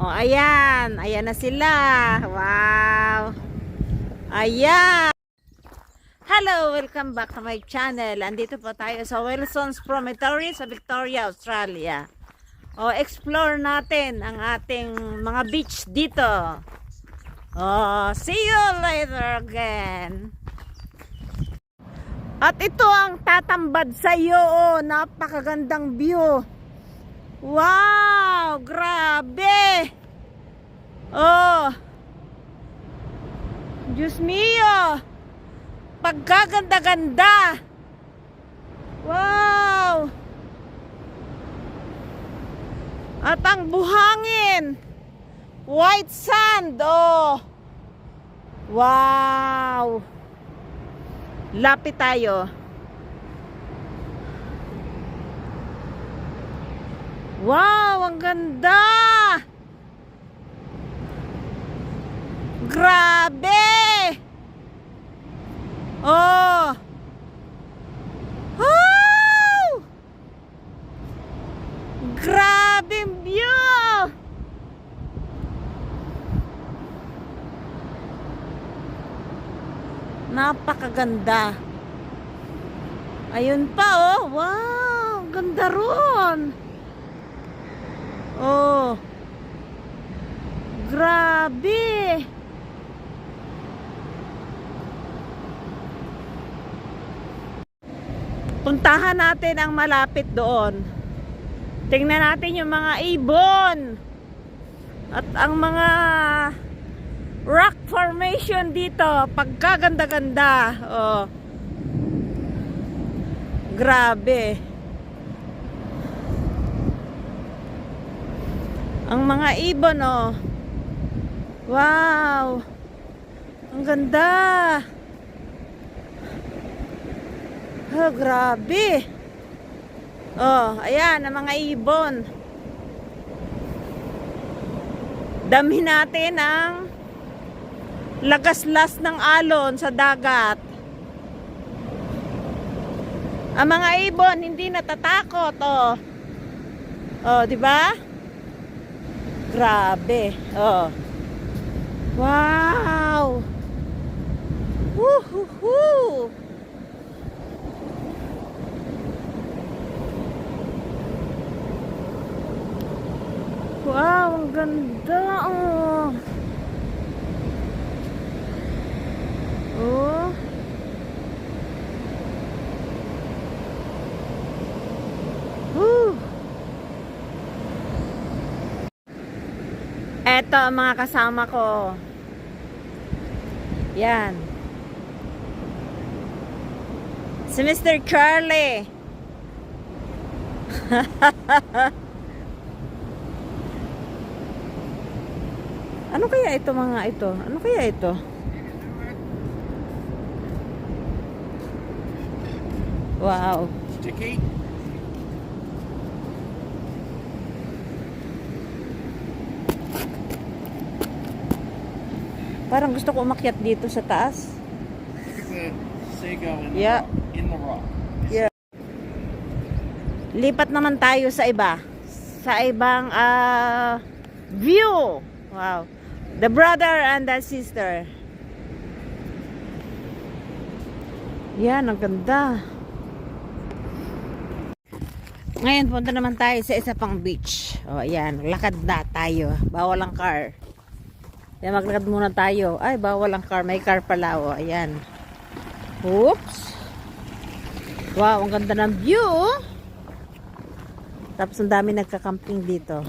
Oh, ayan. Ayan na sila. Wow. Ayan. Hello, welcome back to my channel. Andito po tayo sa Wilson's Promontory sa Victoria, Australia. O, explore natin ang ating mga beach dito. Oh, see you later again. At ito ang tatambad sa iyo. Oh, napakagandang view. Wow, grabe. Oh. Diyos mio. Pagkaganda-ganda. Wow. At ang buhangin. White sand. Oh. Wow. Lapit tayo. Wow, ang ganda! Grabe! Oh! Wow! Grabe ang view! Napakaganda. Ayun pa oh. Wow, ganda ron. Oh. Grabe. Puntahan natin ang malapit doon. Tingnan natin yung mga ibon. At ang mga rock formation dito. Pagkaganda-ganda. Oh. Grabe. Ang mga ibon, oh. Wow. Ang ganda. Oh, grabe. Oh, ayan, ang mga ibon. Dami natin ang lagaslas ng alon sa dagat. Ang mga ibon hindi natatakot, oh. Oh, di ba? Grabe. Oh. Wow. Woohoo. Wow, ang ganda. Oh. Eto ang mga kasama ko. Yan. Si Mr. Charlie. ano kaya ito mga ito? Ano kaya ito? Wow. Sticky? Parang gusto ko umakyat dito sa taas. Look at the in the Yeah. rock. In the rock. Yeah. Lipat naman tayo sa iba. Sa ibang ah, view. Wow. The brother and the sister. Yan, ang ganda. Ngayon, punta naman tayo sa isa pang beach. O, ayan. Lakad na tayo. Bawal ang car. Yan, maglakad muna tayo. Ay, bawal ang car. May car pala. O, ayan. Oops. Wow, ang ganda ng view. oh. Tapos ang dami nagka-camping dito.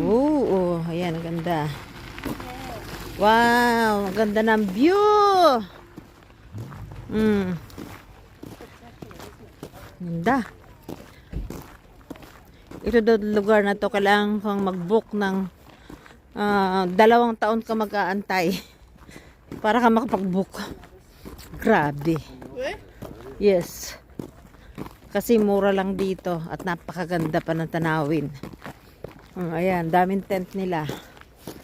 Oo, oh, ayan, ang ganda. Wow, ang ganda ng view. Mm. Ganda. Ito daw lugar na to kailangan kang mag-book ng ah, dalawang taon ka mag-aantay para ka makapag-book. Grabe. Yes. Kasi mura lang dito at napakaganda pa ng tanawin. Mm, ayan, daming tent nila.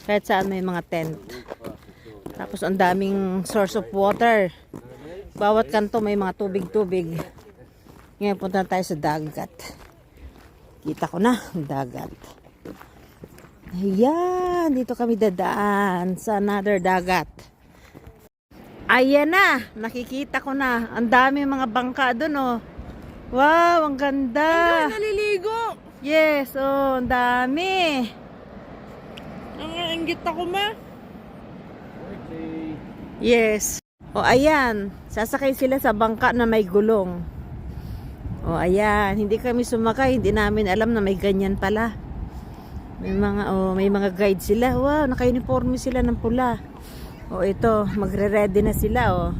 Kahit saan may mga tent. Tapos ang daming source of water. Bawat kanto may mga tubig-tubig. Ngayon punta tayo sa dagat. Kita ko na, dagat. Ayan, dito kami dadaan sa another dagat. Ayan na, nakikita ko na. Ang dami mga bangka doon oh. Wow, ang ganda. Naliligo! Yes, oh, ang dami. Ang inggit ako ma. Yes. O ayan, sasakay sila sa bangka na may gulong. O ayan, hindi kami sumakay, hindi namin alam na may ganyan pala. May mga oh, may mga guide sila. Wow, naka-uniforme sila ng pula. O ito, magre-ready na sila oh.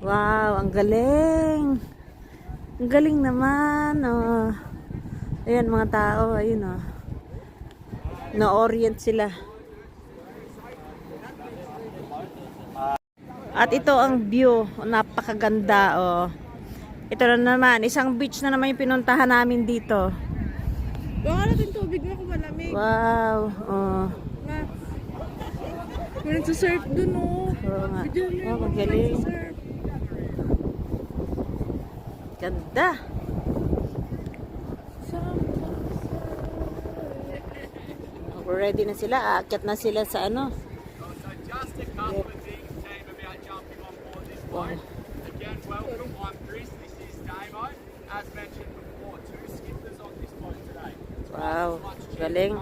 Wow, ang galing. Ang galing naman oh. Ayan mga tao, ayun oh. Na-orient sila. At ito ang view. Napakaganda, oh. Ito na naman, isang beach na naman yung pinuntahan namin dito. Baka natin tubig na kung malamig. Wow, oh. Ma. Kung nagsasurf dun oh. Oo nga. Video mo Oh, yung magaling. nagsasurf. Ganda. Oh, Ready na sila. Aakyat na sila sa ano. Wow. Again, welcome. I'm Chris. This is Damo. As mentioned before, two skippers on this boat today. Wow, galing.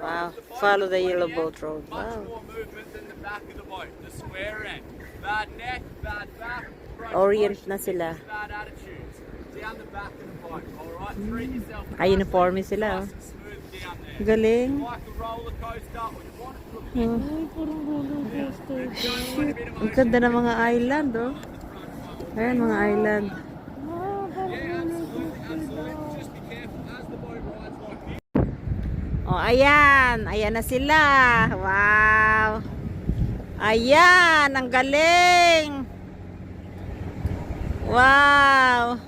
Wow. follow the yellow boat road. Wow. more movement than the back of the boat. The square end. Bad neck, back. broken Orient na sila. Back. Treat yourself. Naka-uniforme sila, oh. There. Galing. Oh. Ay, parang roller coaster. Of Ang ganda ng mga island, oh. Ayan, mga island. Oh, ayan. Ayan na sila. Wow. Ayan, ang galing. Wow.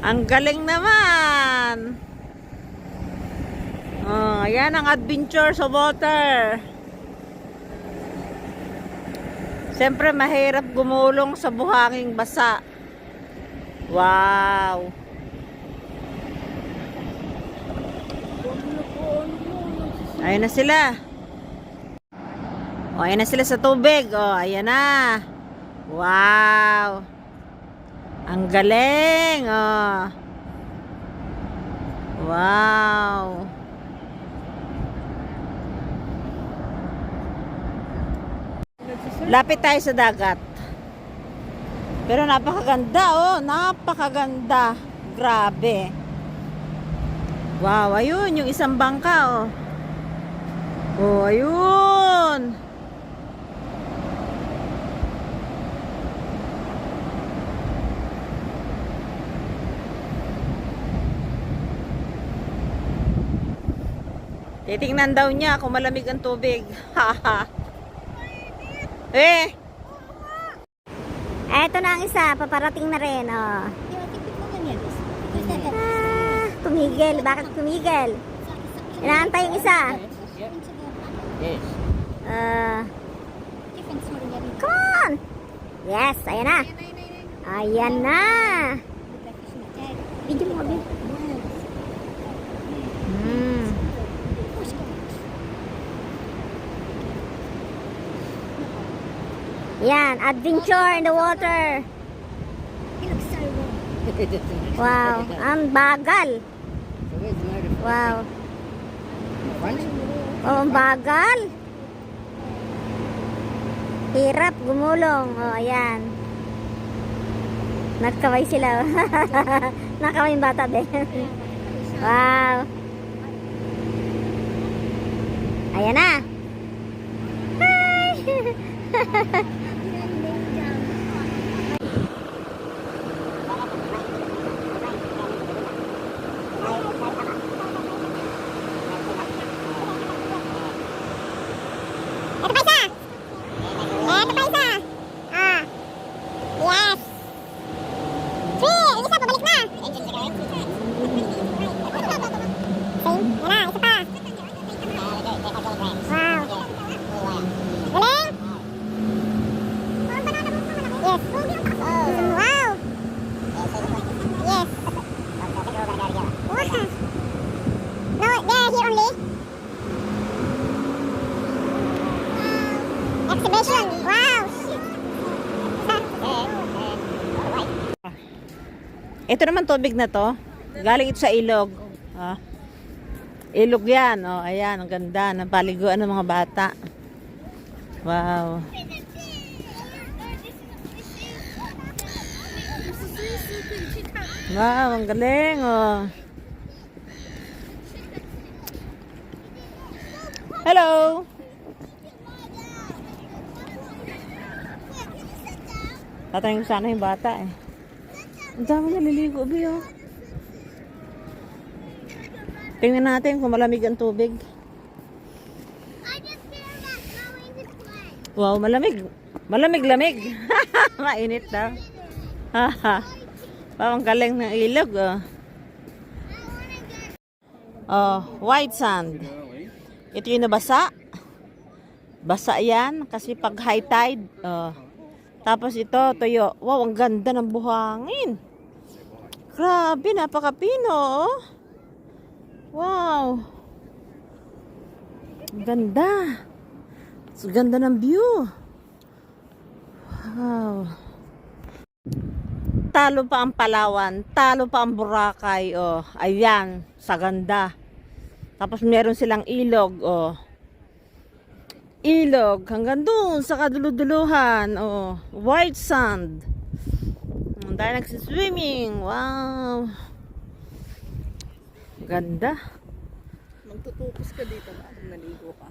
Ang galing naman. Oh, ayan ang adventure sa water. Siyempre, mahirap gumulong sa buhanging basa. Wow. Ayan na sila. O, ayan na sila sa tubig. O, ayan na. Wow. Ang galing. O. Wow. Lapit tayo sa dagat. Pero napakaganda, oh. Napakaganda. Grabe. Wow, ayun, yung isang bangka, oh. Oh, ayun. Titingnan daw niya kung malamig ang tubig. Haha. eh, Eto na ang isa, paparating na rin, oh. Ah, tumigil. Bakit tumigil? Inaantay yung isa. Yes. Ah, come on! Yes, ayan na. Ayan na. Video mo, babe. Hmm. Yan, adventure in the water. Wow, ang bagal. Wow. Oh, ang bagal. Hirap gumulong. Oh, ayan. Nagkaway sila. Nakaway yung bata din. wow. Ayan na. Hi! Exhibition! Wow! Ito naman tubig na to. Galing ito sa ilog. Oh. Ilog yan. Oh, ayan, ang ganda. Ang paliguan ng mga bata. Wow. Wow, ang galing. Oh. Hello. Tatanungin ko sana yung bata eh. Ang dami naliligo, Bi, oh. Tingnan natin kung malamig ang tubig. Wow, malamig. Malamig-lamig. Mainit daw. Haha. Parang galing ng ilog, oh. Oh, white sand. Ito yung nabasa. Basa yan kasi pag high tide, oh. Tapos ito, tuyo. Wow, ang ganda ng buhangin. Grabe, napakapino, oh. Wow. Ganda. Ang ganda ng view. Wow. Talo pa ang Palawan, talo pa ang Boracay, oh. Ayan, sa ganda. Tapos meron silang ilog, oh. Ilog, hanggang doon sa kaduluduluhan, oh. White sand. Ang dahil nagsiswimming, wow. Ganda. Magtutupos ka dito ba? Naligo ka.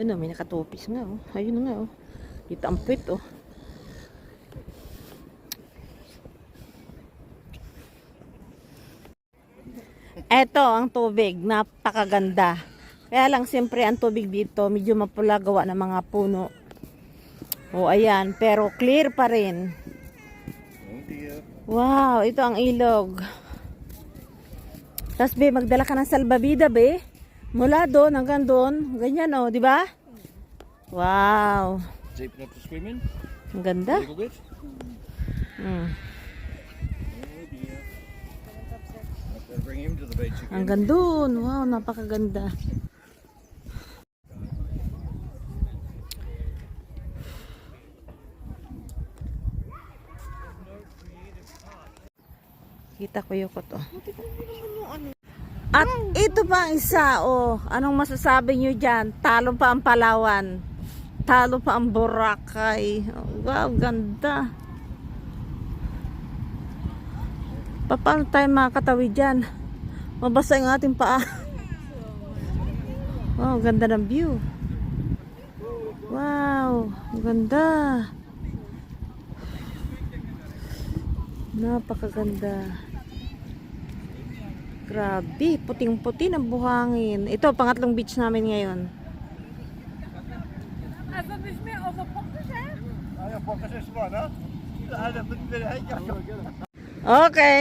Yun oh, may nakatupis nga oh. Ayun nga oh. Kita ang puwit oh. Eto ang tubig, napakaganda. Kaya lang siyempre ang tubig dito medyo mapula gawa ng mga puno. O ayan, pero clear pa rin. Wow, ito ang ilog. Tapos be, magdala ka ng salbabida be. Mula doon hanggang doon. Ganyan oh, di ba? Wow. Deep enough to swim in? Ang ganda. Mm. Hanggang doon. Wow, napakaganda. Kita ko yung to. At ito pa ang isa, oh. Anong masasabi nyo dyan? Talo pa ang Palawan. Talo pa ang Boracay. Oh, wow, ganda. Pa- Paano tayo makakatawid dyan? Mabasa yung ating paa. Wow, ganda ng view. Wow, ganda. Napakaganda. Grabe, puting-puti ng buhangin. Ito, pangatlong beach namin ngayon. Okay.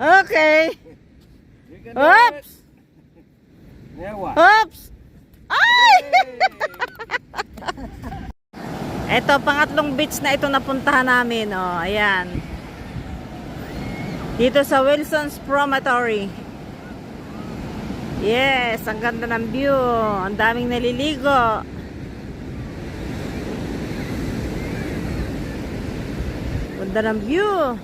Okay. Oops. Oops! Ay! Ito, pangatlong beach na ito napuntahan namin. Oh, ayan. Dito sa Wilson's Promontory. Yes, ang ganda ng view. Ang daming naliligo. Ganda ng view.